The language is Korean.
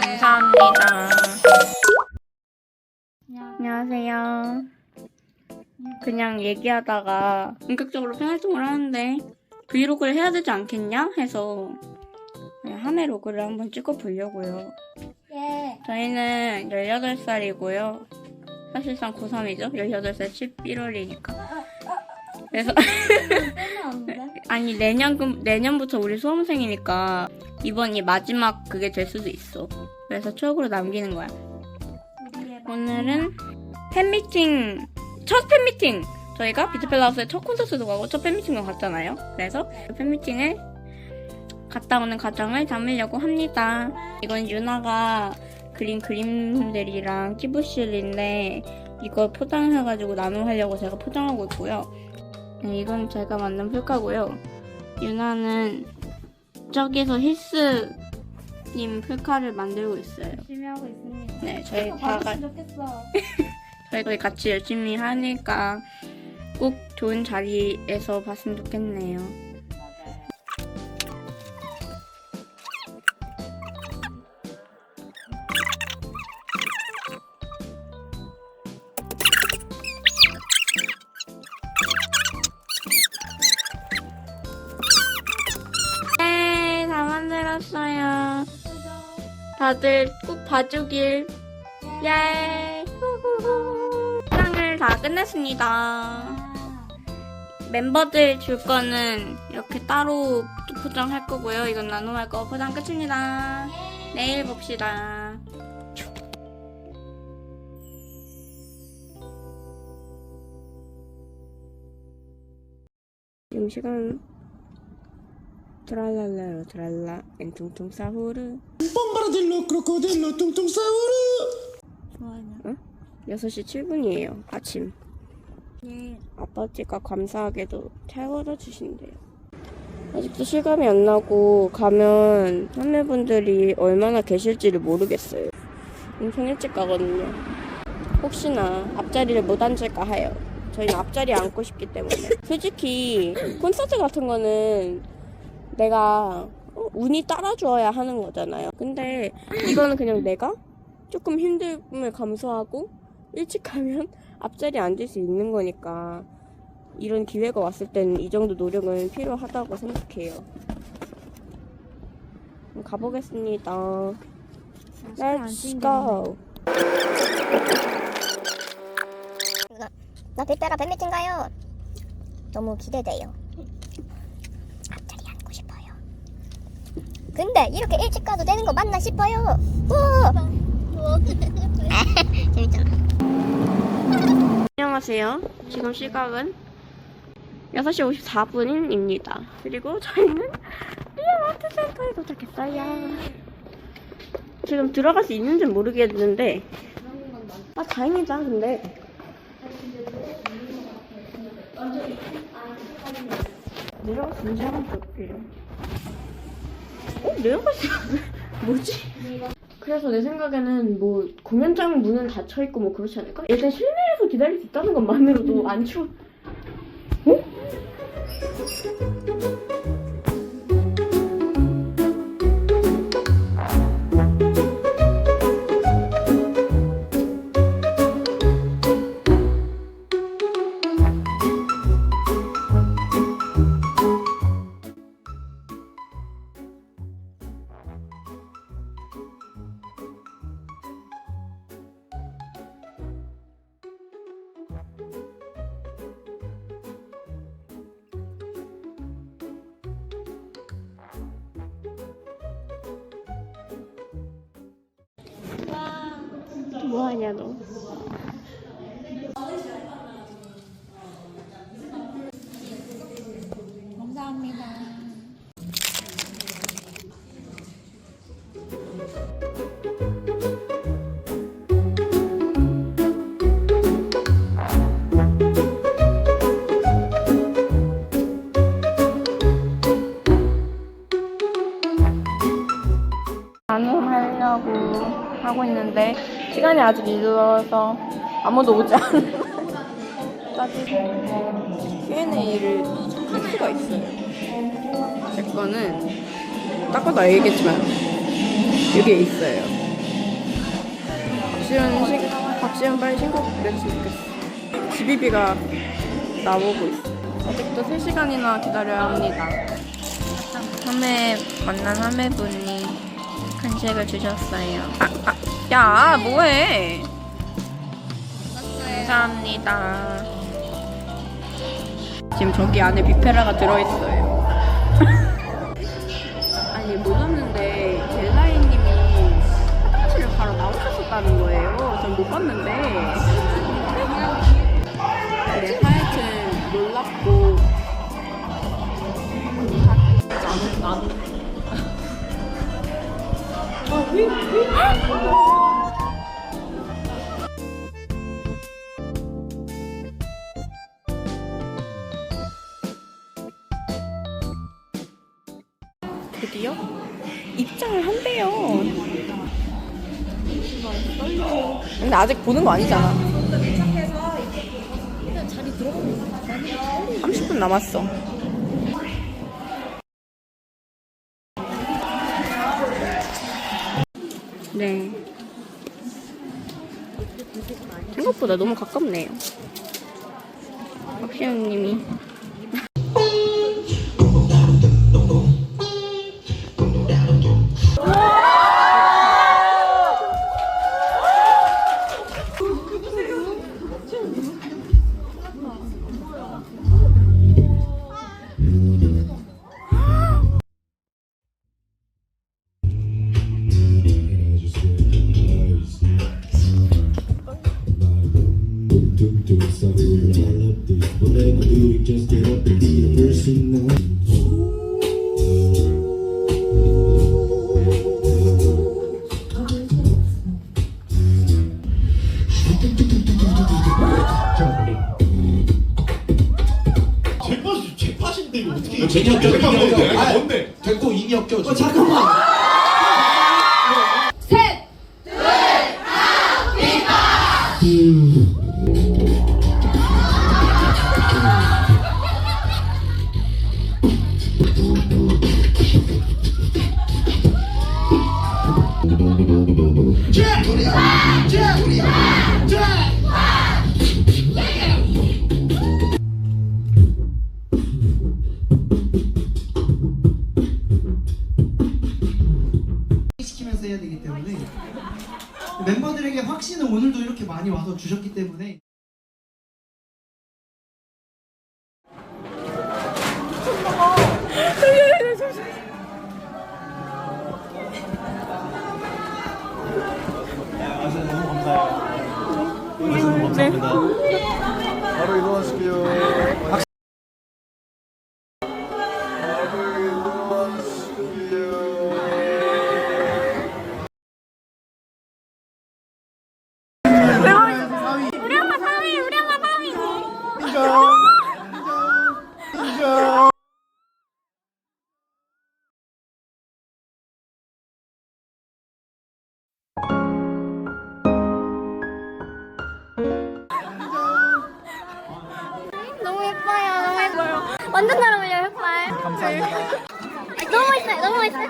감사합니다. 안녕하세요. 그냥 얘기하다가 본격적으로 팬활동을 하는데 브이로그를 해야 되지 않겠냐 해서 그냥 하메로그를 한번 찍어보려고요. 예. 저희는 18살이고요. 사실상 고3이죠? 18살 11월이니까. 그래서 아니 내년 금- 내년부터 우리 수험생이니까 이번이 마지막 그게 될 수도 있어. 그래서 추억으로 남기는 거야. 오늘은 팬미팅 첫 팬미팅 저희가 비트펠라우스의 첫 콘서트도 가고 첫 팬미팅도 갔잖아요. 그래서 그 팬미팅을 갔다 오는 과정을 담으려고 합니다. 이건 유나가 그린 그림들이랑 키보실인데 이걸 포장해가지고 나눔하려고 제가 포장하고 있고요. 네, 이건 제가 만든 풀카고요. 유나는 저기서 힐스님 풀카를 만들고 있어요. 열심히 하고 있습니다. 네, 저희 다 가, 받았으면 좋겠어. 저희 같이 열심히 하니까 꼭 좋은 자리에서 봤으면 좋겠네요. 다들 꼭 봐주길. 예. 포장을 다 끝냈습니다. 멤버들 줄 거는 이렇게 따로 또 포장할 거고요. 이건 나눔할 거 포장 끝입니다. 내일 봅시다. 지금 시간 트랄랄라로 트랄라 엔퉁퉁 사후르 봄바라딜로 크로코딜로 퉁퉁 사우르 좋아요. 6시 7분이에요. 아침. 예. 아빠지가 감사하게도 채워다 주신대요. 아직도 실감이 안 나고 가면 선배분들이 얼마나 계실지를 모르겠어요. 엄청 일찍 가거든요. 혹시나 앞자리를 못 앉을까 해요. 저희는 앞자리에 앉고 싶기 때문에. 솔직히 콘서트 같은 거는 내가 어, 운이 따라줘야 하는 거잖아요. 근데 이거는 그냥 내가 조금 힘듦을 감수하고 일찍 가면 앞자리에 앉을 수 있는 거니까 이런 기회가 왔을 때는 이 정도 노력은 필요하다고 생각해요. 가보겠습니다. Let's go. 나 빅베라 팬미팅 가요. 너무 기대돼요. 앞자리 앉고 싶어요. 근데 이렇게 일찍 가도 되는 거 맞나 싶어요. 우! 재밌잖아. 안녕하세요. 지금 시각은 6시 54분입니다. 그리고 저희는 리얼아트 센터에 도착했어요. 지금 들어갈 수 있는지는 모르겠는데 아 다행이다 근데 내려갈 수 있는 사람도 없게요. 어? 내려갈 수 있는 뭐지? 그래서 내 생각에는 뭐 공연장 문은 닫혀 있고 뭐 그렇지 않을까? 일단 실내에서 기다릴 수 있다는 것만으로도 안 추워. 어? 뭐하 시간이 아직 이르러서 아무도 오지 않는 까지 Q&A를 할 수가 있어요. 제 거는 딱 봐도 알겠지만 여기에 있어요. 박시현 신 박시현 빨리 신곡 냈으면 좋겠어. GBB가 나오고 있어. 아직도 3시간이나 기다려야 합니다. 함에 만난 함에 분이 간식을 주셨어요. 아, 아, 야, 뭐해? 감사합니다. 지금 저기 안에 뷔페라가 들어있어요. 아니 몰랐는데 젤라이님이 화장실을 바로 나오셨었다는 거예요. 전 못 봤는데. 네, 하여튼 놀랍고. 나는 나는. 드디어 입장을 한대요. 근데 아직 보는 거 아니잖아. 30분 남았어. 네. 생각보다 너무 가깝네요. 박시영님이 제팟 제팟인데 이거 어떻게 제기 합격, 제기 합격. 아, 뭔데? 됐고 이미 엮여. 어, 잠깐만. 시키면서 해야 되기 때문에 멤버들에게 확신을 오늘도 이렇게 많이 와서 주셨기 때문에 바로 이동하실게요. 완전 잘 어울려요, 흑발. 감사합니다. 네. 아, 너무 멋있어요, 너무 멋있어요.